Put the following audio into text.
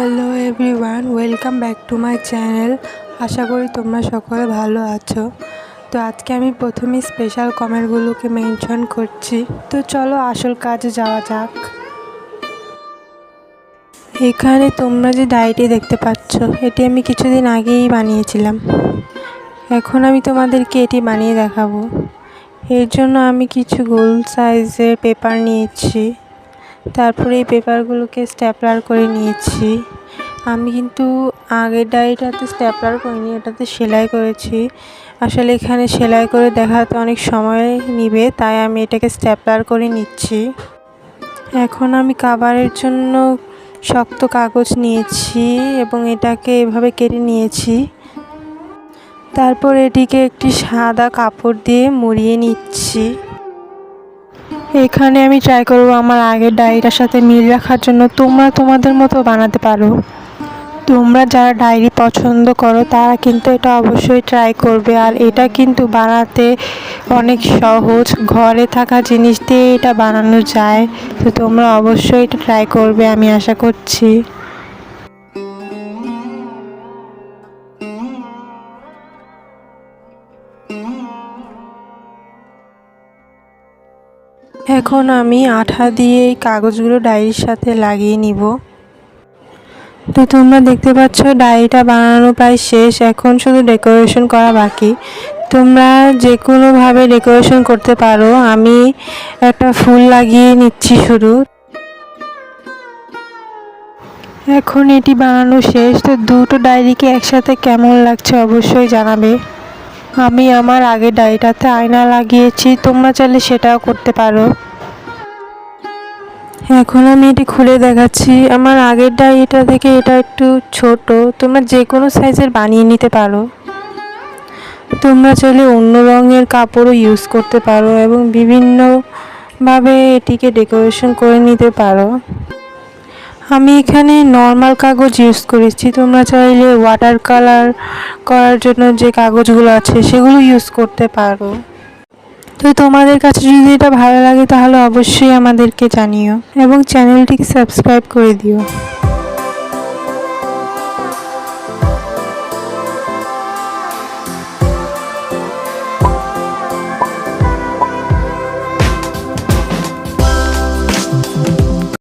Hello everyone, welcome back to my channel. আশা করি তোমরা সকলে ভালো আছো। তো আজকে আমি প্রথমেই স্পেশাল কমেন্টগুলোকে মেনশন করছি। তো চলো আসল কাজে যাওয়া যাক। এখানে তোমরা যে ডায়েরি দেখতে পাচ্ছ, এটি আমি কিছুদিন আগেই বানিয়েছিলাম। এখন আমি তোমাদেরকে এটি বানিয়ে দেখাবো। এর জন্য আমি কিছু গোল সাইজের পেপার নিয়েছি। তারপরে এই পেপারগুলোকে স্ট্যাপলার করে নিয়েছি। আমি কিন্তু আগের ডায়েরিটাতে স্ট্যাপলার করিনি, এটাতে সেলাই করেছি। আসলে এখানে সেলাই করে দেখাতে অনেক সময় নিবে, তাই আমি এটাকে স্ট্যাপলার করে নিচ্ছি। এখন আমি কাভারের জন্য শক্ত কাগজ নিয়েছি এবং এটাকে এভাবে কেটে নিয়েছি। তারপর এটিকে একটি সাদা কাপড় দিয়ে মুড়িয়ে নিচ্ছি। এখানে আমি ট্রাই করব আমার আগের ডায়েরিটার সাথে মিল রাখার জন্য। তোমরা তোমাদের মতো বানাতে পারো। তোমরা যারা ডায়েরি পছন্দ করো, তারা কিন্তু এটা অবশ্যই ট্রাই করবে। আর এটা কিন্তু বানাতে অনেক সহজ। ঘরে থাকা জিনিস দিয়ে এটা বানানো যায়। তো তোমরা অবশ্যই এটা ট্রাই করবে, আমি আশা করছি। এখন আমি আঠা দিয়ে এই কাগজগুলো ডায়েরির সাথে লাগিয়ে নিব। তো তোমরা দেখতে পাচ্ছ, ডায়েরিটা বানানো প্রায় শেষ। এখন শুধু ডেকোরেশন করা বাকি। তোমরা যে কোনোভাবে ডেকোরেশন করতে পারো। আমি একটা ফুল লাগিয়ে নিচ্ছি শুরু এখন এটি বানানো শেষ। তো দুটো ডায়েরিকে একসাথে কেমন লাগছে অবশ্যই জানাবে। আমি আমার আগের ডায়েরিটাতে আয়না লাগিয়েছি, তোমরা চাইলে সেটাও করতে পারো। এখন আমি এটি খুলে দেখাচ্ছি। আমার আগের ডায়েরিটা থেকে এটা একটু ছোট, তোমরা যে কোনো সাইজের বানিয়ে নিতে পারো। তোমরা চাইলে অন্য রঙের কাপড়ও ইউজ করতে পারো এবং বিভিন্নভাবে এটিকে ডেকোরেশন করে নিতে পারো। আমি এখানে নর্মাল কাগজ ইউজ করেছি। তোমরা চাইলে ওয়াটার কালার করার জন্য যে কাগজগুলো আছে, সেগুলো ইউজ করতে পারো। তো তোমাদের কাছে যদি এটা ভালো লাগে, তাহলে অবশ্যই আমাদেরকে জানিও এবং চ্যানেলটিকে সাবস্ক্রাইব করে দিও।